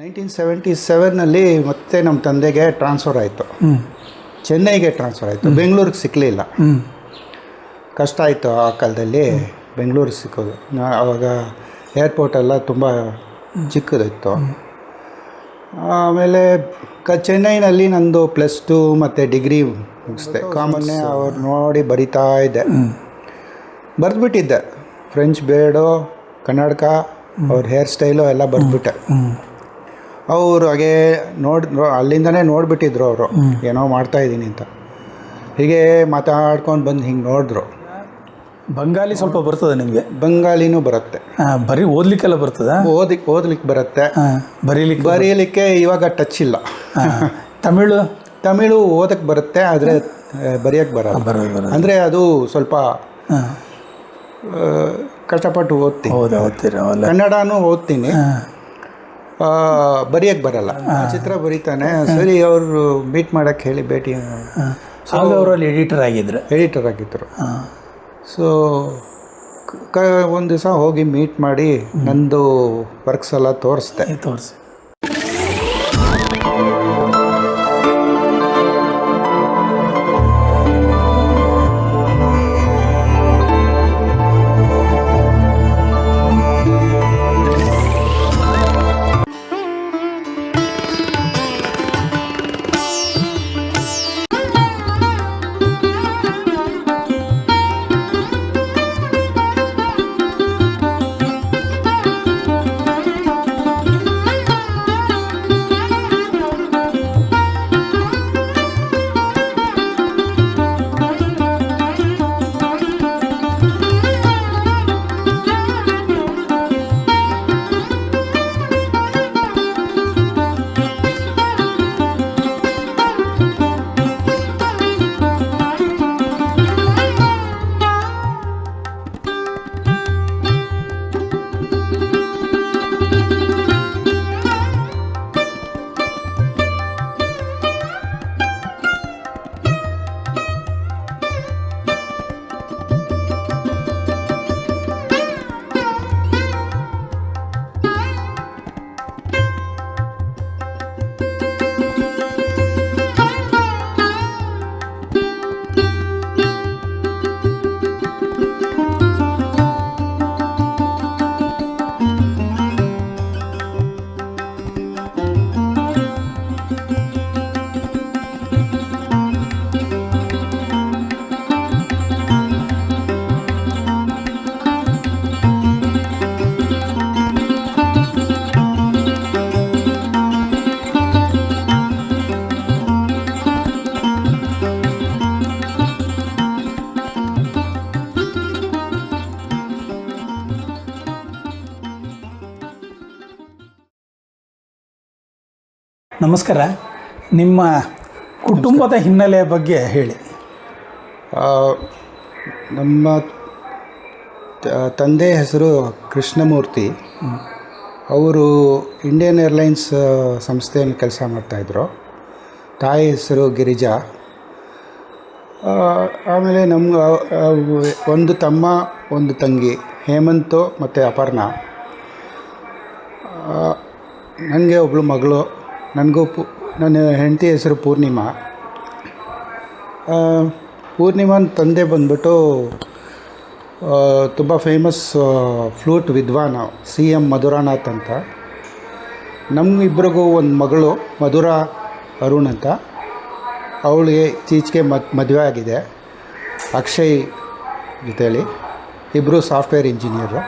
Nineteen seventy ಸೆವೆನ್ನಲ್ಲಿ ಮತ್ತೆ ನಮ್ಮ ತಂದೆಗೆ ಟ್ರಾನ್ಸ್ಫರ್ ಆಯಿತು. ಚೆನ್ನೈಗೆ ಟ್ರಾನ್ಸ್ಫರ್ ಆಯಿತು. ಬೆಂಗಳೂರಿಗೆ ಸಿಕ್ಕಲಿಲ್ಲ ಕಷ್ಟ ಆಯಿತು ಆ ಕಾಲದಲ್ಲಿ ಬೆಂಗಳೂರಿಗೆ ಸಿಕ್ಕೋದು. ನಾ ಆವಾಗ ಏರ್ಪೋರ್ಟೆಲ್ಲ ತುಂಬ ಚಿಕ್ಕದಿತ್ತು. ಆಮೇಲೆ ಕ ಚೆನ್ನೈನಲ್ಲಿ ನಂದು ಪ್ಲಸ್ ಟು ಮತ್ತು ಡಿಗ್ರಿ ಮುಗಿಸ್ದೆ. ಕಾಮನ್ನೇ ಅವ್ರು ನೋಡಿ ಬರಿತಾ ಇದ್ದೆ. ಬರೆದ್ಬಿಟ್ಟಿದ್ದೆ. ಫ್ರೆಂಚ್ ಬೇಡೋ ಕನ್ನಡಕ ಅವ್ರ ಹೇರ್ ಸ್ಟೈಲು ಎಲ್ಲ ಬರೆದ್ಬಿಟ್ಟೆ. ಹ್ಞೂ ಅವರು ಹಾಗೆ ನೋಡಿ ಅಲ್ಲಿಂದನೇ ನೋಡಿಬಿಟ್ಟಿದ್ರು ಅವರು. ಏನೋ ಮಾಡ್ತಾ ಇದ್ದೀನಿ ಅಂತ. ಹೀಗೆ ಮಾತಾಡ್ಕೊಂಡು ಬಂದು ಹಿಂಗೆ ನೋಡಿದ್ರು. ಬಂಗಾಲಿ ಸ್ವಲ್ಪ ಬರ್ತದೆ ನಿಮಗೆ? ಬಂಗಾಲಿನೂ ಬರುತ್ತೆ. ಬರೀ ಓದ್ಲಿಕ್ಕೆಲ್ಲ ಬರ್ತದೆ? ಓದಿ ಓದ್ಲಿಕ್ಕೆ ಬರುತ್ತೆ. ಬರೀಲಿಕ್ಕೆ ಬರೀಲಿಕ್ಕೆ ಇವಾಗ ಟಚ್ ಇಲ್ಲ. ತಮಿಳು? ತಮಿಳು ಓದಕ್ಕೆ ಬರುತ್ತೆ ಆದರೆ ಬರೆಯೋಕ್ಕೆ ಬರಲ್ಲ. ಅಂದರೆ ಅದು ಸ್ವಲ್ಪ ಕಷ್ಟಪಟ್ಟು ಓದ್ತೀನಿ. ಓದ್ತೀರ ಕನ್ನಡನೂ ಓದ್ತೀನಿ. ಬರೆಯೋಕ್ಕೆ ಬರಲ್ಲ. ಚಿತ್ರ ಬರೀತಾನೆ. ಸರಿ ಅವರು ಮೀಟ್ ಮಾಡೋಕ್ಕೆ ಹೇಳಿ ಭೇಟಿ. ಅವರಲ್ಲಿ ಅವರು ಎಡಿಟರ್ ಆಗಿದ್ರು. ಎಡಿಟರ್ ಆಗಿದ್ದರು ಹಾಂ ಸೊ ಕ ಒಂದು ದಿವಸ ಹೋಗಿ ಮೀಟ್ ಮಾಡಿ ನಂದು ವರ್ಕ್ಸ್ ಎಲ್ಲ ತೋರಿಸ್ದೆ. ತೋರಿಸಿ ನಮಸ್ಕಾರ. ನಿಮ್ಮ ಕುಟುಂಬದ ಹಿನ್ನೆಲೆಯ ಬಗ್ಗೆ ಹೇಳಿ. ನಮ್ಮ ತಂದೆ ಹೆಸರು ಕೃಷ್ಣಮೂರ್ತಿ. ಅವರು ಇಂಡಿಯನ್ ಏರ್ಲೈನ್ಸ್ ಸಂಸ್ಥೆಯಲ್ಲಿ ಕೆಲಸ ಮಾಡ್ತಾಯಿದ್ರು ತಾಯಿ ಹೆಸರು ಗಿರಿಜಾ. ಆಮೇಲೆ ನಮ್ಗೆ ಒಂದು ತಮ್ಮ, ಒಂದು ತಂಗಿ, ಹೇಮಂತು ಮತ್ತು ಅಪರ್ಣ. ನನಗೆ ಒಬ್ಬಳು ಮಗಳು ನನಗೂ ಪು, ನನ್ನ ಹೆಂಡತಿ ಹೆಸರು ಪೂರ್ಣಿಮಾ. ಪೂರ್ಣಿಮಾನ ತಂದೆ ಬಂದ್ಬಿಟ್ಟು ತುಂಬ ಫೇಮಸ್ ಫ್ಲೂಟ್ ವಿದ್ವಾನ ಸಿ ಎಂ ಮಧುರಾನಾಥ್ ಅಂತ. ನಮ್ಮಿಬ್ಬರಿಗೂ ಒಂದು ಮಗಳು, ಮಧುರಾ ಅರುಣ್ ಅಂತ. ಅವಳಿಗೆ ಇತ್ತೀಚೆಗೆ ಮದ್, ಮದುವೆ ಆಗಿದೆ. ಅಕ್ಷಯ್ ಅಂತೇಳಿ ಇಬ್ಬರು ಸಾಫ್ಟ್ವೇರ್ ಇಂಜಿನಿಯರು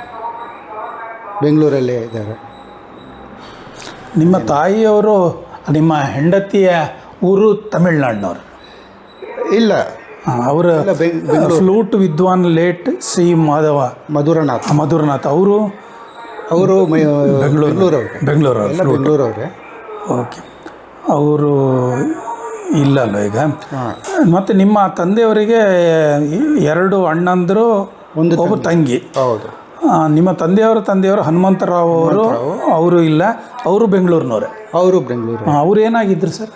ಬೆಂಗಳೂರಲ್ಲೇ ಇದ್ದಾರೆ. ನಿಮ್ಮ ತಾಯಿಯವರು ನಿಮ್ಮ ಹೆಂಡತಿಯ ಊರು ತಮಿಳ್ನಾಡಿನವರು. ಇಲ್ಲ. ಅವರ flute Vidwan late C Madhava. Madhuranath. Madhuranath. ಅವರು ಅವರು ಬೆಂಗಳೂರು ಎಲ್ಲ ಬೆಂಗಳೂರವ್ರೆ. ಓಕೆ. ಅವರು ಇಲ್ಲ ಅಲ್ಲ ಈಗ. ಮತ್ತು ನಿಮ್ಮ ತಂದೆಯವರಿಗೆ ಎರಡು ಅಣ್ಣಂದರು ಒಂದು ಒಬ್ಬ ತಂಗಿ. ಹೌದು. ನಿಮ್ಮ ತಂದೆಯವರ ತಂದೆಯವರು ಹನುಮಂತರಾವ್ ಅವರು ಅವರು ಇಲ್ಲ ಅವರು ಬೆಂಗಳೂರಿನವ್ರೆ. ಅವರು ಬೆಂಗಳೂರು. ಅವ್ರು ಏನಾಗಿದ್ರು ಸರ್?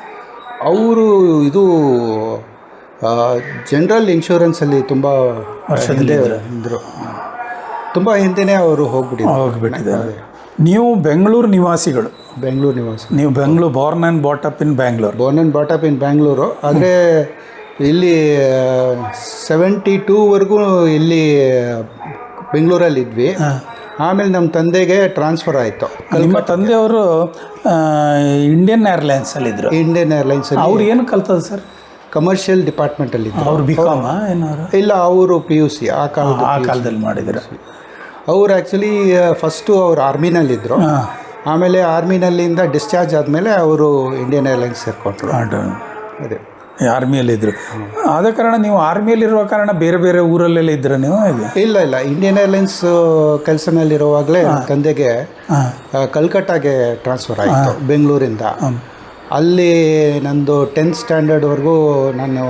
ಅವರು ಇದು ಜನರಲ್ ಇನ್ಶೂರೆನ್ಸಲ್ಲಿ ತುಂಬ ವರ್ಷದಿಂದ ಇದ್ದರು ತುಂಬ ಹಿಂದೆನೇ ಅವರು ಹೋಗ್ಬಿಟ್ಟಿದ್ದಾರೆ. ಹೋಗ್ಬಿಟ್ಟಿದ್ದಾರೆ ನೀವು ಬೆಂಗಳೂರು ನಿವಾಸಿಗಳು. ಬೆಂಗಳೂರು ನಿವಾಸಿ. ನೀವು Bengaluru born and brought up in Bangalore born and brought up in Bangalore ಆದರೆ ಇಲ್ಲಿ ಸೆವೆಂಟಿ ಟೂವರೆಗೂ ಇಲ್ಲಿ ಬೆಂಗಳೂರಲ್ಲಿ ಇದ್ವಿ ಆಮೇಲೆ ನಮ್ಮ ತಂದೆಗೆ ಟ್ರಾನ್ಸ್ಫರ್ ಆಯಿತು. ನಿಮ್ಮ ತಂದೆಯವರು ಇಂಡಿಯನ್ ಏರ್ಲೈನ್ಸಲ್ಲಿ ಇದ್ರು. ಇಂಡಿಯನ್ ಏರ್ಲೈನ್ಸ್ ಅವ್ರು ಏನು ಕಲ್ತದ ಸರ್? ಕಮರ್ಷಿಯಲ್ ಡಿಪಾರ್ಟ್ಮೆಂಟಲ್ಲಿ ಇದ್ದರು ಅವ್ರು ಬಿ ಕಾಮ ಏನಾರು ಇಲ್ಲ ಅವರು ಪಿ ಯು ಸಿ ಆ ಕಾಲದ ಆ ಕಾಲದಲ್ಲಿ ಮಾಡಿದ್ರು. ಅವರು ಆ್ಯಕ್ಚುಲಿ ಫಸ್ಟು ಅವ್ರು ಆರ್ಮಿನಲ್ಲಿದ್ದರು ಆಮೇಲೆ ಆರ್ಮಿನಲ್ಲಿಂದ ಡಿಸ್ಚಾರ್ಜ್ ಆದಮೇಲೆ ಅವರು ಇಂಡಿಯನ್ ಏರ್ಲೈನ್ಸ್ ಸೇರಿಕೊಂಡ್ರು. ಅದೇ. ಆರ್ಮಿಯಲ್ಲಿದ್ದರು ಆದ ಕಾರಣ ನೀವು ಆರ್ಮಿಯಲ್ಲಿರುವ ಕಾರಣ ಬೇರೆ ಬೇರೆ ಊರಲ್ಲೆಲ್ಲ ಇದ್ದರೆ ನೀವು ಹೇಗೆ? ಇಲ್ಲ ಇಲ್ಲ. ಇಂಡಿಯನ್ ಏರ್ಲೈನ್ಸ್ ಕೆಲಸನಲ್ಲಿರುವಾಗಲೇ ತಂದೆಗೆ ಕಲ್ಕಟ್ಟಾಗೆ ಟ್ರಾನ್ಸ್ಫರ್ ಆಯಿತು ಬೆಂಗಳೂರಿಂದ. ಅಲ್ಲಿ ನಂದು ಟೆಂತ್ ಸ್ಟ್ಯಾಂಡರ್ಡ್ವರೆಗೂ ನಾನು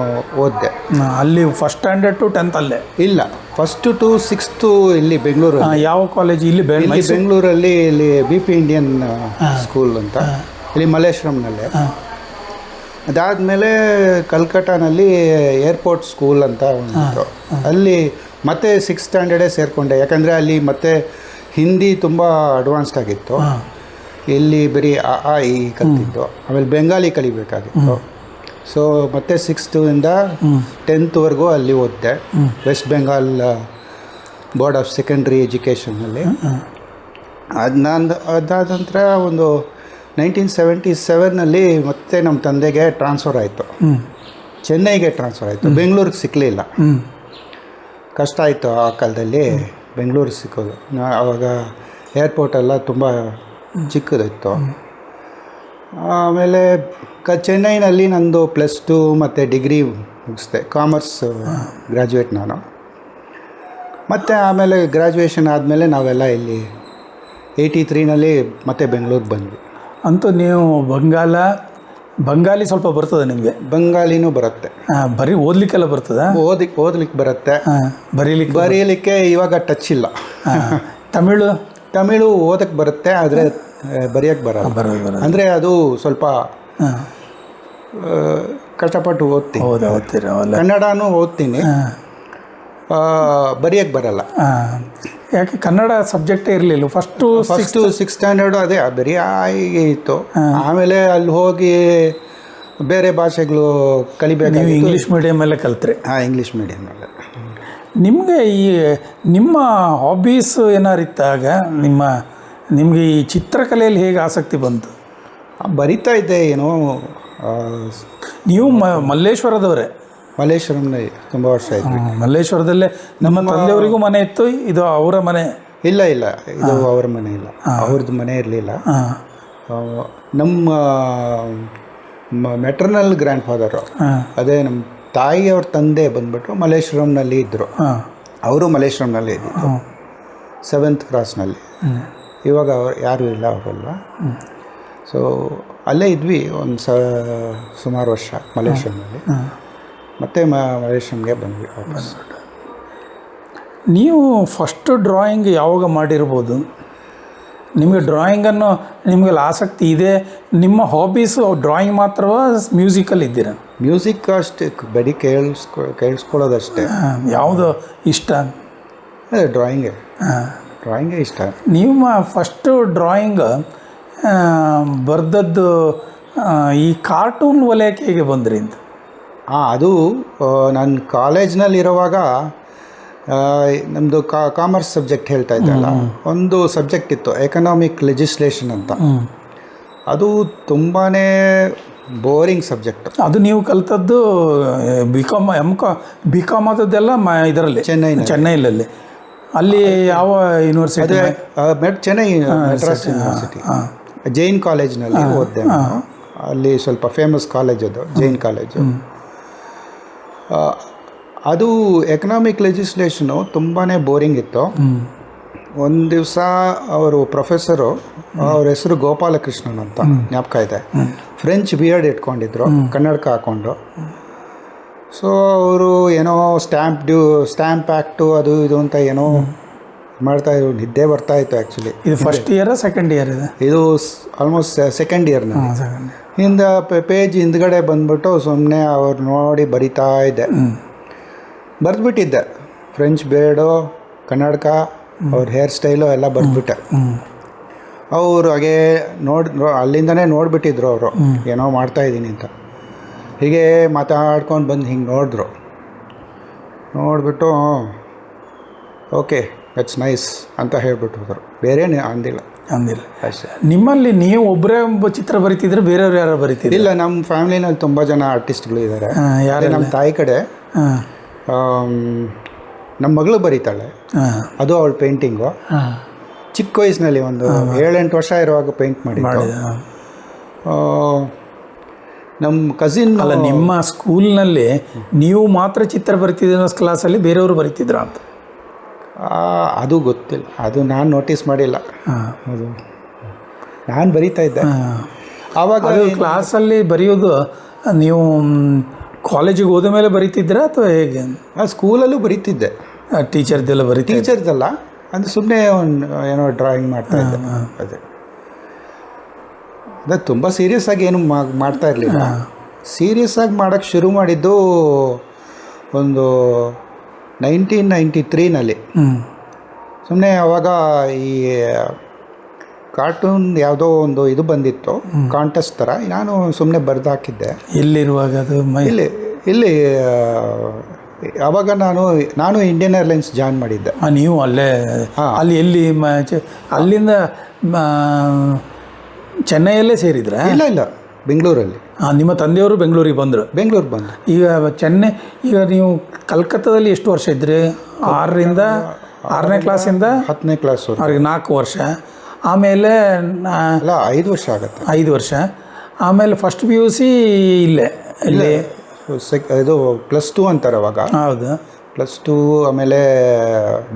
ಓದಿದೆ. ಅಲ್ಲಿ ಫಸ್ಟ್ ಸ್ಟ್ಯಾಂಡರ್ಡ್ ಟು ಟೆಂತ್ ಅಲ್ಲೇ? ಇಲ್ಲ ಫಸ್ಟ್ ಟು ಸಿಕ್ಸ್ತು ಇಲ್ಲಿ ಬೆಂಗಳೂರು ಯಾವ ಕಾಲೇಜ್ ಇಲ್ಲಿ ಬೆಂಗಳೂರಲ್ಲಿ ಇಲ್ಲಿ ಬಿ ಪಿ ಇಂಡಿಯನ್ ಸ್ಕೂಲ್ ಅಂತ. ಇಲ್ಲಿ ಮಲ್ಲೇಶ್ವರಂನಲ್ಲಿ. ಅದಾದಮೇಲೆ ಕಲ್ಕಟ್ಟಾನಲ್ಲಿ ಏರ್ಪೋರ್ಟ್ ಸ್ಕೂಲ್ ಅಂತ ಒಂದು ಅಲ್ಲಿ ಮತ್ತೆ ಸಿಕ್ಸ್ ಸ್ಟ್ಯಾಂಡರ್ಡೇ ಸೇರಿಕೊಂಡೆ. ಯಾಕಂದರೆ ಅಲ್ಲಿ ಮತ್ತೆ ಹಿಂದಿ ತುಂಬ ಅಡ್ವಾನ್ಸ್ಡ್ ಆಗಿತ್ತು. ಇಲ್ಲಿ ಬರೀ ಆ ಆ ಇ ಈ ಕಲ್ತಿದ್ದು. ಆಮೇಲೆ ಬೆಂಗಾಲಿ ಕಲಿಬೇಕಾಗಿತ್ತು. ಸೊ ಮತ್ತೆ ಸಿಕ್ಸ್ತಿಂದ ಟೆಂತ್ವರೆಗೂ ಅಲ್ಲಿ ಓದಿದೆ. West Bengal board of secondary ಎಜುಕೇಷನಲ್ಲಿ ಅದು ನಾನು ಅದಾದ ನಂತರ ಒಂದು ನೈನ್ಟೀನ್ ಸೆವೆಂಟಿ ಸೆವೆನ್ನಲ್ಲಿ ಮತ್ತೆ ನಮ್ಮ ತಂದೆಗೆ ಟ್ರಾನ್ಸ್ಫರ್ ಆಯಿತು. ಚೆನ್ನೈಗೆ ಟ್ರಾನ್ಸ್ಫರ್ ಆಯಿತು. ಬೆಂಗಳೂರಿಗೆ ಸಿಕ್ಕಲಿಲ್ಲ ಕಷ್ಟ ಆಯಿತು ಆ ಕಾಲದಲ್ಲಿ ಬೆಂಗಳೂರಿಗೆ ಸಿಕ್ಕೋದು. ನಾ ಆವಾಗ ಏರ್ಪೋರ್ಟೆಲ್ಲ ತುಂಬ ಚಿಕ್ಕದಿತ್ತು. ಆಮೇಲೆ ಕ ಚೆನ್ನೈನಲ್ಲಿ ನಂದು ಪ್ಲಸ್ ಟು ಮತ್ತು ಡಿಗ್ರಿ ಮುಗಿಸ್ದೆ. ಕಾಮರ್ಸ್ ಗ್ರ್ಯಾಜುಯೇಟ್ ನಾನು. ಮತ್ತು ಆಮೇಲೆ ಗ್ರ್ಯಾಜುಯೇಷನ್ ಆದಮೇಲೆ ನಾವೆಲ್ಲ ಇಲ್ಲಿ ಏಯ್ಟಿ ತ್ರೀನಲ್ಲಿ ಮತ್ತೆ ಬೆಂಗಳೂರಿಗೆ ಬಂದ್ವಿ. ಅಂತೂ ನೀವು ಬಂಗಾಲ ಬಂಗಾಲಿ ಸ್ವಲ್ಪ ಬರ್ತದೆ ನಿಮಗೆ? ಬಂಗಾಲಿನೂ ಬರುತ್ತೆ. ಬರೀ ಓದ್ಲಿಕ್ಕೆಲ್ಲ ಬರ್ತದೆ? ಓದಿ ಓದ್ಲಿಕ್ಕೆ ಬರುತ್ತೆ. ಬರೀಲಿಕ್ಕೆ ಬರೀಲಿಕ್ಕೆ ಇವಾಗ ಟಚ್ ಇಲ್ಲ. ತಮಿಳು? ತಮಿಳು ಓದಕ್ಕೆ ಬರುತ್ತೆ ಆದರೆ ಬರೆಯೋಕ್ಕೆ ಬರಲ್ಲ. ಬರೋದು ಅಂದರೆ ಅದು ಸ್ವಲ್ಪ ಕಷ್ಟಪಟ್ಟು ಓದ್ತೀನಿ. ಓದ್ತೀರ ಕನ್ನಡನೂ ಓದ್ತೀನಿ. ಬರೆಯೋಕ್ಕೆ ಬರಲ್ಲ. ಹಾಂ. ಯಾಕೆ ಕನ್ನಡ ಸಬ್ಜೆಕ್ಟೇ ಇರಲಿಲ್ಲ. ಫಸ್ಟು ಫಸ್ಟು ಸಿಕ್ಸ್ ಸ್ಟ್ಯಾಂಡರ್ಡು ಅದೇ ಬರೀ ಆಯಿಗೆ ಇತ್ತು. ಆಮೇಲೆ ಅಲ್ಲಿ ಹೋಗಿ ಬೇರೆ ಭಾಷೆಗಳು ನೀವು ಕಲಿಬೇಕಾಗಿ ಇಂಗ್ಲೀಷ್ ಮೀಡಿಯಮಲ್ಲೇ ಕಲಿತ್ರಿ. ಹಾಂ ಇಂಗ್ಲೀಷ್ ಮೀಡಿಯಮಲ್ಲಿ ನಿಮಗೆ ಈ ನಿಮ್ಮ ಹಾಬೀಸ್ ಏನಾರು ಇತ್ತಾಗ? ನಿಮ್ಮ ನಿಮಗೆ ಈ ಚಿತ್ರಕಲೆಯಲ್ಲಿ ಹೇಗೆ ಆಸಕ್ತಿ ಬಂತು? ಬರಿತಾ ಇದ್ದೆ ಏನೋ ನೀವು ಮ ಮಲ್ಲೇಶ್ವರದವರೇ. ಮಲ್ಲೇಶ್ವರಂನಲ್ಲಿ ತುಂಬ ವರ್ಷ ಆಯಿತು. ಮಲ್ಲೇಶ್ವರದಲ್ಲೇ ನಮ್ಮ ತಂದೆಯವರಿಗೂ ಮನೆ ಇತ್ತು ಇದು ಅವರ ಮನೆ? ಇಲ್ಲ ಇಲ್ಲ ಇದು ಅವ್ರ ಮನೆ ಇಲ್ಲ. ಅವ್ರದ್ದು ಮನೆ ಇರಲಿಲ್ಲ. ನಮ್ಮ ಮೆಟರ್ನಲ್ ಗ್ರ್ಯಾಂಡ್ ಫಾದರು ಅದೇ ನಮ್ಮ ತಾಯಿಯವ್ರ ತಂದೆ ಬಂದ್ಬಿಟ್ಟು ಮಲ್ಲೇಶ್ವರಂನಲ್ಲಿ ಇದ್ದರು ಅವರು ಮಲ್ಲೇಶ್ವರಂನಲ್ಲಿ ಇದ್ದಿದ್ದು. ಸೆವೆಂತ್ ಕ್ರಾಸ್ನಲ್ಲಿ ಇವಾಗ ಅವ್ರು ಯಾರೂ ಇಲ್ಲ ಅವರಲ್ವ? ಸೊ ಅಲ್ಲೇ ಇದ್ವಿ ಒಂದು ಸ ಸುಮಾರು ವರ್ಷ ಮಲ್ಲೇಶ್ವರಂನಲ್ಲಿ. ಮತ್ತೆ ಮ ಮಲ್ಲೇಶ್ವರಂಗೆ ಬಂದ್ವಿ ವಾಪಸ್. ನೀವು ಫಸ್ಟ್ ಡ್ರಾಯಿಂಗ್ ಯಾವಾಗ ಮಾಡಿರ್ಬೋದು? ನಿಮಗೆ ಡ್ರಾಯಿಂಗನ್ನು ನಿಮಗೆ ಆಸಕ್ತಿ ಇದೆ ನಿಮ್ಮ ಹಾಬೀಸು ಡ್ರಾಯಿಂಗ್ ಮಾತ್ರವಾ ಮ್ಯೂಸಿಕಲ್ಲಿ ಇದ್ದೀರ? ಮ್ಯೂಸಿಕ್ ಅಷ್ಟೇ ಬರೀ ಕೇಳಿಸ್ಕೊ ಕೇಳಿಸ್ಕೊಳ್ಳೋದಷ್ಟೇ. ಯಾವುದು ಇಷ್ಟ? ಅದೇ ಡ್ರಾಯಿಂಗೇ ಹಾಂ. ಡ್ರಾಯಿಂಗೇ ಇಷ್ಟ. ನಿಮ್ಮ ಫಸ್ಟು ಡ್ರಾಯಿಂಗ್ ಬರೆದದ್ದು ಈ ಕಾರ್ಟೂನ್ ವಲಯಕ್ಕೆ ಹೇಗೆ ಬಂದ್ರಿ ಅಂತ? ಹಾಂ ಅದು ನಾನು ಕಾಲೇಜ್ನಲ್ಲಿರುವಾಗ ನಮ್ಮದು ಕಾ ಕಾಮರ್ಸ್ ಸಬ್ಜೆಕ್ಟ್ ಹೇಳ್ತಾ ಇದ್ದಲ್ಲ ಒಂದು ಸಬ್ಜೆಕ್ಟ್ ಇತ್ತು ಎಕನಾಮಿಕ್ ಲೆಜಿಸ್ಲೇಷನ್ ಅಂತ. ಅದು ತುಂಬಾ ಬೋರಿಂಗ್ ಸಬ್ಜೆಕ್ಟ್. ಅದು ನೀವು ಕಲ್ತದ್ದು ಬಿ ಕಾಮ್ ಎಂ ಕಾ ಬಿ ಕಾಮ್ ಆದದ್ದೆಲ್ಲ ಮ ಇದರಲ್ಲಿ ಚೆನ್ನೈ ಚೆನ್ನೈಲಲ್ಲಿ. ಅಲ್ಲಿ ಯಾವ ಯೂನಿವರ್ಸಿಟಿ ಮೆಟ್ ಚೆನ್ನೈ ಮೆಡ್ರಾಸ್ ಯೂನಿವರ್ಸಿಟಿ ಜೈನ್ ಕಾಲೇಜ್ನಲ್ಲಿ ಓದಿದೆ ಅಲ್ಲಿ ಸ್ವಲ್ಪ ಫೇಮಸ್ ಕಾಲೇಜ್ ಅದು ಜೈನ್ ಕಾಲೇಜು ಅದು ಎಕನಾಮಿಕ್ ಲೆಜಿಸ್ಲೇಷನು ತುಂಬಾ ಬೋರಿಂಗ್ ಇತ್ತು. ಒಂದು ದಿವಸ ಅವರು ಪ್ರೊಫೆಸರು ಅವ್ರ ಹೆಸರು ಗೋಪಾಲಕೃಷ್ಣನ್ ಅಂತ ಜ್ಞಾಪಕ ಇದೆ. ಫ್ರೆಂಚ್ ಬಿಯರ್ಡ್ ಇಟ್ಕೊಂಡಿದ್ರು ಕನ್ನಡಕ ಹಾಕೊಂಡು. ಸೊ ಅವರು ಏನೋ ಸ್ಟ್ಯಾಂಪ್ ಡ್ಯೂ ಸ್ಟ್ಯಾಂಪ್ ಆ್ಯಕ್ಟು ಅದು ಇದು ಅಂತ ಏನೋ ಮಾಡ್ತಾ ಇದ್ರು ನಿದ್ದೆ ಬರ್ತಾ ಇತ್ತು ಆ್ಯಕ್ಚುಲಿ ಇದು ಫಸ್ಟ್ ಇಯರ್ ಸೆಕೆಂಡ್ ಇಯರ್ ಇದೆ? ಇದು ಆಲ್ಮೋಸ್ಟ್ ಸೆಕೆಂಡ್ ಇಯರ್ನ ಹಿಂದೆ ಪೇಜ್ ಹಿಂದ್ಗಡೆ ಬಂದ್ಬಿಟ್ಟು ಸುಮ್ಮನೆ ಅವ್ರು ನೋಡಿ ಬರಿತಾ ಇದ್ದೆ. ಬರೆದ್ಬಿಟ್ಟಿದ್ದೆ. ಫ್ರೆಂಚ್ ಬೇರ್ಡು ಕನ್ನಡಕ ಅವ್ರ ಹೇರ್ ಸ್ಟೈಲು ಎಲ್ಲ ಬರೆದ್ಬಿಟ್ಟೆ. ಅವರು ಹಾಗೆ ನೋಡಿ ಅಲ್ಲಿಂದನೇ ನೋಡಿಬಿಟ್ಟಿದ್ರು ಅವರು. ಏನೋ ಮಾಡ್ತಾ ಇದ್ದೀನಿ ಅಂತ. ಹೀಗೆ ಮಾತಾಡ್ಕೊಂಡು ಬಂದು ಹಿಂಗೆ ನೋಡಿದ್ರು. ನೋಡಿಬಿಟ್ಟು ಓಕೆ. ದಟ್ಸ್ ನೈಸ್ ಅಂತ ಹೇಳ್ಬಿಟ್ಟು ಹೋದರು. ಬೇರೆ ಅಂದಿಲ್ಲ. ಅಂದಿಲ್ಲ. ಅಷ್ಟೇ. ನಿಮ್ಮಲ್ಲಿ ನೀವು ಒಬ್ಬರೇ ಒಬ್ಬ ಚಿತ್ರ ಬರಿತಿದ್ರೆ ಬೇರೆಯವ್ರು ಯಾರು ಬರಿತಿದ್ರು ಇಲ್ಲ ನಮ್ಮ ಫ್ಯಾಮಿಲಿನಲ್ಲಿ ತುಂಬ ಜನ ಆರ್ಟಿಸ್ಟ್ಗಳು ಇದ್ದಾರೆ ಯಾರು ನಮ್ಮ ತಾಯಿ ಕಡೆ ನಮ್ಮ ಮಗಳು ಬರೀತಾಳೆ. ಅದು ಅವಳ ಪೇಂಟಿಂಗು ಚಿಕ್ಕ ವಯಸ್ಸಿನಲ್ಲಿ ಒಂದು ಏಳೆಂಟು ವರ್ಷ ಇರುವಾಗ ಪೇಂಟ್ ಮಾಡಿ ನಮ್ಮ ಕಸಿನ್ ಅಲ್ಲ ನಿಮ್ಮ ಸ್ಕೂಲ್ನಲ್ಲಿ ನೀವು ಮಾತ್ರ ಚಿತ್ರ ಬರಿತಿದ್ದೀರ ಕ್ಲಾಸಲ್ಲಿ ಬೇರೆಯವರು ಬರಿತಿದ್ರ ಅಂತ. ಅದು ಗೊತ್ತಿಲ್ಲ. ಅದು ನಾನು ನೋಟಿಸ್ ಮಾಡಿಲ್ಲ. ಹಾಂ ಅದು ನಾನು ಬರೀತಾ ಇದ್ದೆ. ಆವಾಗ ಕ್ಲಾಸಲ್ಲಿ ಬರೆಯೋದು ನೀವು ಕಾಲೇಜಿಗೆ ಹೋದ ಮೇಲೆ ಬರೀತಿದ್ರಾ ಅಥವಾ ಹೇಗೆ? ಸ್ಕೂಲಲ್ಲೂ ಬರೀತಿದ್ದೆ. ಟೀಚರ್ದೆಲ್ಲ ಬರೀ ಟೀಚರ್ದಲ್ಲ ಅಂದರೆ ಸುಮ್ಮನೆ ಒಂದು ಏನೋ ಡ್ರಾಯಿಂಗ್ ಮಾಡ್ತಾ ಇದ್ದೆ. ಅದೇ. ಅದೇ ತುಂಬ ಸೀರಿಯಸ್ ಆಗಿ ಏನು ಮಾಡ್ತಾ ಇರಲಿಲ್ಲ. ಸೀರಿಯಸ್ ಆಗಿ ಮಾಡೋಕ್ಕೆ ಶುರು ಮಾಡಿದ್ದು ಒಂದು ನೈನ್ಟೀನ್ ನೈಂಟಿ ತ್ರೀನಲ್ಲಿ. ಸುಮ್ಮನೆ ಅವಾಗ ಈ ಕಾರ್ಟೂನ್ ಯಾವುದೋ ಒಂದು ಇದು ಬಂದಿತ್ತು ಕಾಂಟೆಸ್ಟ್ ಥರ. ನಾನು ಸುಮ್ಮನೆ ಬರೆದು ಹಾಕಿದ್ದೆ ಎಲ್ಲಿರುವಾಗ ಅದು? ಇಲ್ಲಿ ಇಲ್ಲಿ ಅವಾಗ ನಾನು ನಾನು ಇಂಡಿಯನ್ ಏರ್ಲೈನ್ಸ್ ಜಾಯ್ನ್ ಮಾಡಿದ್ದೆ. ನೀವು ಅಲ್ಲೇ ಅಲ್ಲಿ ಎಲ್ಲಿ ಅಲ್ಲಿಂದ ಚೆನ್ನೈಯಲ್ಲೇ ಸೇರಿದ್ರೆ? ಇಲ್ಲ ಇಲ್ಲ. ಬೆಂಗಳೂರಲ್ಲಿ? ನಿಮ್ಮ ತಂದೆಯವರು ಬೆಂಗಳೂರಿಗೆ ಬಂದರು. ಬೆಂಗಳೂರು ಬಂದು ಈಗ ಚೆನ್ನೈ ಈಗ ನೀವು ಕಲ್ಕತ್ತಾದಲ್ಲಿ ಎಷ್ಟು ವರ್ಷ ಇದ್ದರೆ ಆರರಿಂದ ಆರನೇ ಕ್ಲಾಸಿಂದ ಹತ್ತನೇ ಕ್ಲಾಸ್ ಅವ್ರಿಗೆ ನಾಲ್ಕು ವರ್ಷ. ಆಮೇಲೆ ಅಲ್ಲ ಐದು ವರ್ಷ ಆಗುತ್ತೆ. ಐದು ವರ್ಷ. ಆಮೇಲೆ ಫಸ್ಟ್ ಪಿ ಯು ಸಿ ಇಲ್ಲೇ ಇಲ್ಲಿ ಸೆಕ್ ಇದು ಪ್ಲಸ್ ಟು ಅಂತಾರೆ ಅವಾಗ. ಹೌದು. ಪ್ಲಸ್ ಟೂ ಆಮೇಲೆ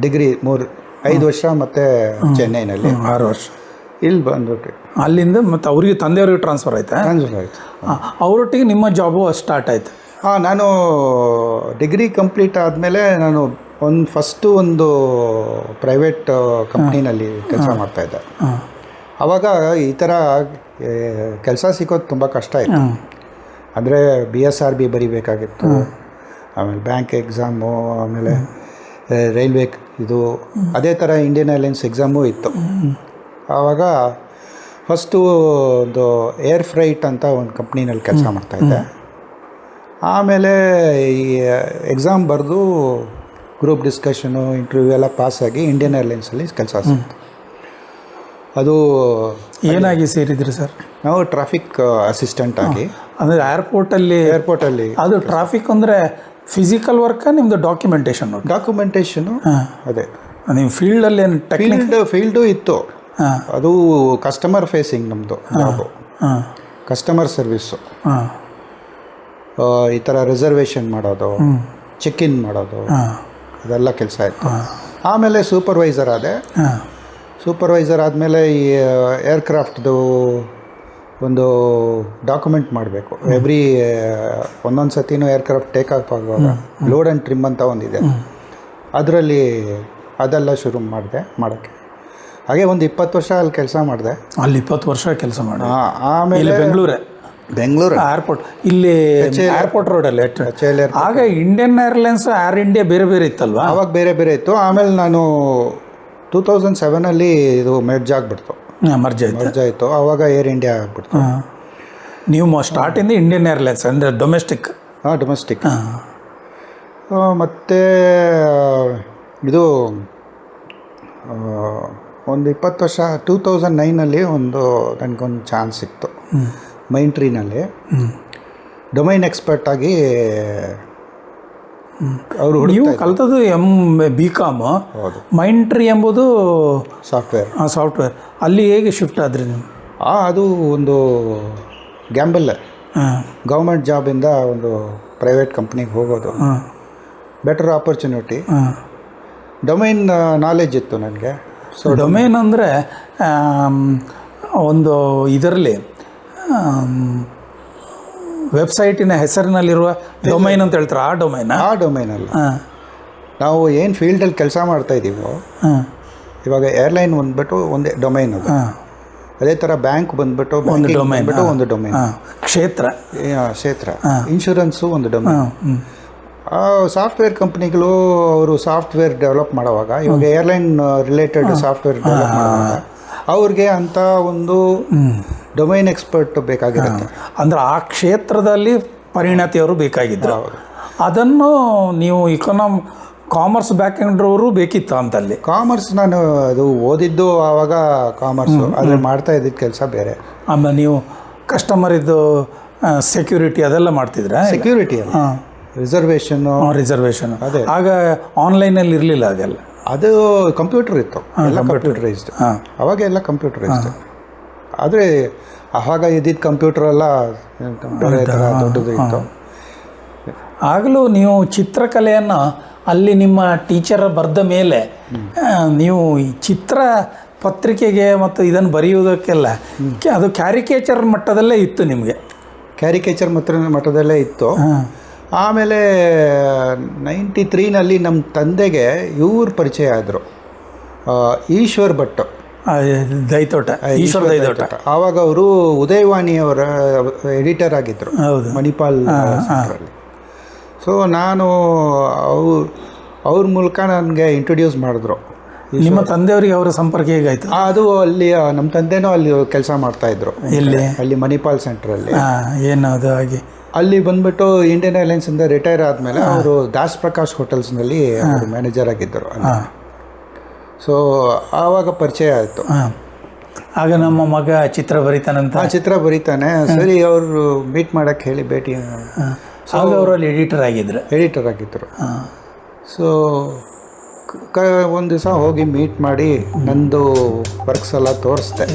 ಡಿಗ್ರಿ ಮೂರು ಐದು ವರ್ಷ ಮತ್ತು ಚೆನ್ನೈನಲ್ಲಿ. ಆರು ವರ್ಷ. ಇಲ್ಲಿ ಬಂದ್ಬಿಟ್ಟು. ಅಲ್ಲಿಂದ ಮತ್ತು ಅವರಿಗೆ ತಂದೆಯವ್ರಿಗೆ ಟ್ರಾನ್ಸ್ಫರ್ ಆಯ್ತಾ? ಟ್ರಾನ್ಸ್ಫರ್ ಆಯಿತು. ಅವರೊಟ್ಟಿಗೆ ನಿಮ್ಮ ಜಾಬು ಸ್ಟಾರ್ಟ್ ಆಯಿತು. ಹಾಂ ನಾನು ಡಿಗ್ರಿ ಕಂಪ್ಲೀಟ್ ಆದಮೇಲೆ ನಾನು ಒಂದು ಫಸ್ಟು ಒಂದು ಪ್ರೈವೇಟ್ ಕಂಪ್ನಿನಲ್ಲಿ ಕೆಲಸ ಮಾಡ್ತಾಯಿದ್ದೆ ಆವಾಗ ಈ ಥರ ಕೆಲಸ ಸಿಗೋದು ತುಂಬ ಕಷ್ಟ ಇತ್ತು ಅಂದರೆ ಬಿ ಎಸ್ ಆರ್ ಬಿ ಬರಿಬೇಕಾಗಿತ್ತು. ಆಮೇಲೆ ಬ್ಯಾಂಕ್ ಎಕ್ಸಾಮು ಆಮೇಲೆ ರೈಲ್ವೆ ಇದು ಅದೇ ಥರ ಇಂಡಿಯನ್ ಏರ್ಲೈನ್ಸ್ ಎಕ್ಸಾಮು ಇತ್ತು. ಆವಾಗ ಫಸ್ಟು ಒಂದು ಏರ್ ಫ್ರೈಟ್ ಅಂತ ಒಂದು ಕಂಪ್ನಿನಲ್ಲಿ ಕೆಲಸ ಮಾಡ್ತಾಯಿದ್ದೆ ಆಮೇಲೆ ಈ ಎಕ್ಸಾಮ್ ಬರೆದು ಗ್ರೂಪ್ ಡಿಸ್ಕಷನು ಇಂಟರ್ವ್ಯೂ ಎಲ್ಲ ಪಾಸಾಗಿ ಇಂಡಿಯನ್ ಏರ್ಲೈನ್ಸಲ್ಲಿ ಕೆಲಸ ಸಿಕ್ತು ಅದು ಏನಾಗಿ ಸೇರಿದ್ರಿ ಸರ್? ನಾವು ಟ್ರಾಫಿಕ್ ಅಸಿಸ್ಟೆಂಟ್ ಆಗಿ. ಅಂದರೆ ಏರ್ಪೋರ್ಟಲ್ಲಿ ಏರ್ಪೋರ್ಟಲ್ಲಿ ಅದು ಟ್ರಾಫಿಕ್ ಅಂದರೆ ಫಿಸಿಕಲ್ ವರ್ಕ ನಿಮ್ಮದು ಡಾಕ್ಯುಮೆಂಟೇಷನ್ ಡಾಕ್ಯುಮೆಂಟೇಶನು ಡಾಕ್ಯುಮೆಂಟೇಷನು ಹಾಂ. ಅದೇ. ನಿಮ್ಮ ಫೀಲ್ಡಲ್ಲಿ ಏನು ಟೆಕ್ನಿಕ್ ಫೀಲ್ಡ್ ಫೀಲ್ಡು ಇತ್ತು. ಅದು ಕಸ್ಟಮರ್ ಫೇಸಿಂಗ್ ನಮ್ಮದು ಜಾಬು ಹಾಂ. ಕಸ್ಟಮರ್ ಸರ್ವಿಸ್ಸು ಹಾಂ. ಈ ಥರ ರಿಸರ್ವೇಷನ್ ಮಾಡೋದು ಚೆಕ್ ಇನ್ ಮಾಡೋದು ಹಾಂ. ಅದೆಲ್ಲ ಕೆಲಸ ಆಯಿತು ಆಮೇಲೆ ಸೂಪರ್ವೈಸರ್ ಆದೆ. ಹಾಂ. ಸೂಪರ್ವೈಸರ್ ಆದಮೇಲೆ ಈ ಏರ್ಕ್ರಾಫ್ಟ್ದು ಒಂದು ಡಾಕ್ಯುಮೆಂಟ್ ಮಾಡಬೇಕು. ಎವ್ರಿ ಒಂದೊಂದು ಸತಿನೂ ಏರ್ಕ್ರಾಫ್ಟ್ ಟೇಕ್ ಆಫ್ ಆಗುವಾಗ ಲೋಡ್ ಆ್ಯಂಡ್ ಟ್ರಿಮ್ ಅಂತ ಒಂದಿದೆ. ಅದರಲ್ಲಿ ಅದೆಲ್ಲ ಶುರು ಮಾಡಿದೆ ಮಾಡೋಕ್ಕೆ. ಹಾಗೆ ಒಂದು ಇಪ್ಪತ್ತು ವರ್ಷ ಅಲ್ಲಿ ಕೆಲಸ ಮಾಡಿದೆ. ಅಲ್ಲಿ ಇಪ್ಪತ್ತು ವರ್ಷ ಕೆಲಸ ಮಾಡಿ ಆಮೇಲೆ ಇಲ್ಲಿ ಬೆಂಗಳೂರೇ. ಬೆಂಗಳೂರು. ಏರ್ಪೋರ್ಟ್ ಇಲ್ಲಿ ಏರ್ಪೋರ್ಟ್ ರೋಡಲ್ಲಿ ಆಗ ಇಂಡಿಯನ್ ಏರ್ಲೈನ್ಸ್ ಏರ್ ಇಂಡಿಯಾ ಬೇರೆ ಬೇರೆ ಇತ್ತಲ್ವಾ? ಅವಾಗ ಬೇರೆ ಬೇರೆ ಇತ್ತು. ಆಮೇಲೆ ನಾನು ಟೂ ತೌಸಂಡ್ ಸೆವೆನಲ್ಲಿ ಇದು ಮೆರ್ಜ್ ಆಗಿಬಿಡ್ತು. ಮರ್ಜ್ ಆಯ್ತು. ಮರ್ಜ್ ಆಯಿತು. ಆವಾಗ ಏರ್ ಇಂಡಿಯಾ ಆಗಿಬಿಡ್ತು. ನೀವು ಸ್ಟಾರ್ಟಿಂದ ಇಂಡಿಯನ್ ಏರ್ಲೈನ್ಸ್ ಅಂದರೆ ಡೊಮೆಸ್ಟಿಕ್ ಹಾಂ ಡೊಮೆಸ್ಟಿಕ್ ಹಾಂ. ಮತ್ತು ಇದು ಒಂದು ಇಪ್ಪತ್ತು ವರ್ಷ ಟೂ ತೌಸಂಡ್ ನೈನಲ್ಲಿ ಒಂದು ನನಗೊಂದು ಚಾನ್ಸ್ ಸಿಕ್ತು ಮೈನ್ ಟ್ರೀನಲ್ಲಿ. ಹ್ಞೂ ಡೊಮೈನ್ ಎಕ್ಸ್ಪರ್ಟ್ ಆಗಿ ಅವರು ನೀವು ಕಲಿತದ್ದು ಎಂ ಬಿ ಕಾಮ್ ಹೌದು. ಮೈಂಟ್ರಿ ಎಂಬುದು ಸಾಫ್ಟ್ವೇರ್ ಸಾಫ್ಟ್ವೇರ್ ಅಲ್ಲಿ ಹೇಗೆ ಶಿಫ್ಟ್ ಆದ್ರಿ ನೀವು? ಆ ಅದು ಒಂದು ಗ್ಯಾಂಬಲ್ ಹಾಂ. ಗೌರ್ಮೆಂಟ್ ಜಾಬಿಂದ ಒಂದು ಪ್ರೈವೇಟ್ ಕಂಪ್ನಿಗೆ ಹೋಗೋದು. ಹಾಂ. ಬೆಟರ್ ಆಪರ್ಚುನಿಟಿ ಹಾಂ. ಡೊಮೈನ್ ನಾಲೆಜ್ ಇತ್ತು ನನಗೆ. ಸೊ ಡೊಮೇನ್ ಅಂದರೆ ಒಂದು ಇದರಲ್ಲಿ ವೆಬ್ಸೈಟಿನ ಹೆಸರಿನಲ್ಲಿರುವ ಡೊಮೈನ್ ಅಂತ ಹೇಳ್ತಾರೆ? ಆ ಡೊಮೈನ್ ಆ ಡೊಮೈನಲ್ಲಿ ನಾವು ಏನು ಫೀಲ್ಡಲ್ಲಿ ಕೆಲಸ ಮಾಡ್ತಾ ಇದ್ದೀವೋ ಇವಾಗ ಏರ್ಲೈನ್ ಬಂದ್ಬಿಟ್ಟು ಒಂದೇ ಡೊಮೈನ್ ಅದು. ಅದೇ ಥರ ಬ್ಯಾಂಕ್ ಬಂದ್ಬಿಟ್ಟು ಒಂದು ಡೊಮೈನ್ ಒಂದು ಡೊಮೈನ್ ಕ್ಷೇತ್ರ. ಕ್ಷೇತ್ರ. ಇನ್ಶೂರೆನ್ಸು ಒಂದು ಡೊಮೈನ್ ಸಾಫ್ಟ್ವೇರ್ ಕಂಪ್ನಿಗಳು ಅವರು ಸಾಫ್ಟ್ವೇರ್ ಡೆವಲಪ್ ಮಾಡುವಾಗ ಇವಾಗ ಏರ್ಲೈನ್ ರಿಲೇಟೆಡ್ ಸಾಫ್ಟ್ವೇರ್ ಡೆವಲಪ್ ಮಾಡುವಾಗ ಅವ್ರಿಗೆ ಅಂತ ಒಂದು ಡೊಮೈನ್ ಎಕ್ಸ್ಪರ್ಟ್ ಬೇಕಾಗಿರುತ್ತೆ. ಅಂದ್ರೆ ಆ ಕ್ಷೇತ್ರದಲ್ಲಿ ಪರಿಣತಿಯವರು ಬೇಕಾಗಿದ್ದರು ಅದನ್ನು ನೀವು ಇಕನಾಮ್ ಕಾಮರ್ಸ್ ಬ್ಯಾಕ್ ಬ್ಯಾಕ್ಗ್ರೌಂಡ್ರವರು ಬೇಕಿತ್ತು ಅಂತಲ್ಲಿ. ಕಾಮರ್ಸ್ ನಾನು ಅದು ಓದಿದ್ದು ಆವಾಗ ಕಾಮರ್ಸು ಆದರೆ ಮಾಡ್ತಾ ಇದ್ದಿದ್ದ ಕೆಲಸ ಬೇರೆ. ಆಮೇಲೆ ನೀವು ಕಸ್ಟಮರ್ ಇದ್ದು ಸೆಕ್ಯೂರಿಟಿ ಅದೆಲ್ಲ ಮಾಡ್ತಿದ್ರಾ? ಸೆಕ್ಯೂರಿಟಿ ಹಾಂ. ರಿಸರ್ವೇಷನ್ನು ರಿಸರ್ವೇಷನ್ ಅದೇ. ಆಗ ಆನ್ಲೈನಲ್ಲಿ ಇರಲಿಲ್ಲ ಅದೆಲ್ಲ. ಅದು ಕಂಪ್ಯೂಟರ್ ಇತ್ತು. ಎಲ್ಲ ಕಂಪ್ಯೂಟರೈಸ್ಡ್ ಹಾಂ. ಅವಾಗ ಎಲ್ಲ ಕಂಪ್ಯೂಟರೈಸ್ಡ್ ಆದರೆ ಆವಾಗ ಇದ್ದಿದ್ದ ಕಂಪ್ಯೂಟರ್ ಎಲ್ಲ ಬೇರೆ ಥರ ದೊಡ್ಡದು ಇತ್ತು. ಆಗಲೂ ನೀವು ಚಿತ್ರಕಲೆಯನ್ನು ಅಲ್ಲಿ ನಿಮ್ಮ ಟೀಚರ್ ಬರೆದ ಮೇಲೆ ನೀವು ಈ ಚಿತ್ರ ಪತ್ರಿಕೆಗೆ ಮತ್ತು ಇದನ್ನು ಬರೆಯುವುದಕ್ಕೆಲ್ಲ ಅದು ಕ್ಯಾರಿಕೇಚರ್ ಮಟ್ಟದಲ್ಲೇ ಇತ್ತು ನಿಮಗೆ. ಕ್ಯಾರಿಕೇಚರ್ ಮಾತ್ರ ಮಟ್ಟದಲ್ಲೇ ಇತ್ತು. ಆಮೇಲೆ ನೈಂಟಿ ತ್ರೀನಲ್ಲಿ ನಮ್ಮ ತಂದೆಗೆ ಇವ್ರು ಪರಿಚಯ ಆದರು. ಈಶ್ವರ್ ಭಟ್. ದೈತೋಟ. ಈಶ್ವರ್ ದೈತೋಟ. ಆವಾಗ ಅವರು ಉದಯವಾಣಿಯವರ ಎಡಿಟರ್ ಆಗಿದ್ದರು ಹೌದು. ಮಣಿಪಾಲ್ ಸೊ ನಾನು ಅವು ಅವ್ರ ಮೂಲಕ ನನಗೆ ಇಂಟ್ರೊಡ್ಯೂಸ್ ಮಾಡಿದ್ರು. ನಿಮ್ಮ ತಂದೆಯವರಿಗೆ ಅವರ ಸಂಪರ್ಕ ಹೇಗಾಯ್ತು? ಅದು ಅಲ್ಲಿ ನಮ್ಮ ತಂದೆನೂ ಅಲ್ಲಿ ಕೆಲಸ ಮಾಡ್ತಾ ಇದ್ರು. ಎಲ್ಲಿ? ಅಲ್ಲಿ ಮಣಿಪಾಲ್ ಸೆಂಟ್ರಲ್ಲಿ ಏನು ಅದು ಹಾಗೆ. ಅಲ್ಲಿ ಬಂದ್ಬಿಟ್ಟು ಇಂಡಿಯನ್ ಏರ್ಲೈನ್ಸ್ ಇಂದ ರಿಟೈರ್ ಆದಮೇಲೆ ಅವರು ದಾಸ್ ಪ್ರಕಾಶ್ ಹೋಟೆಲ್ಸ್ನಲ್ಲಿ ಅವರು ಮ್ಯಾನೇಜರ್ ಆಗಿದ್ದರು. ಸೊ ಆವಾಗ ಪರಿಚಯ ಆಯಿತು. ಆಗ ನಮ್ಮ ಮಗ ಚಿತ್ರ ಬರೀತಾನಂತ? ಚಿತ್ರ ಬರೀತಾನೆ. ಸರಿ ಅವರು ಮೀಟ್ ಮಾಡಕ್ಕೆ ಹೇಳಿ ಭೇಟಿ. ಆಗ ಅವರು ಅಲ್ಲಿ ಎಡಿಟರ್ ಆಗಿದ್ರು. ಎಡಿಟರ್ ಆಗಿದ್ದರು. ಹಾಂ. ಸೊ ಕ ಒಂದು ದಿವಸ ಹೋಗಿ ಮೀಟ್ ಮಾಡಿ ನಂದು ವರ್ಕ್ಸ್ ಎಲ್ಲ ತೋರಿಸ್ದೆ.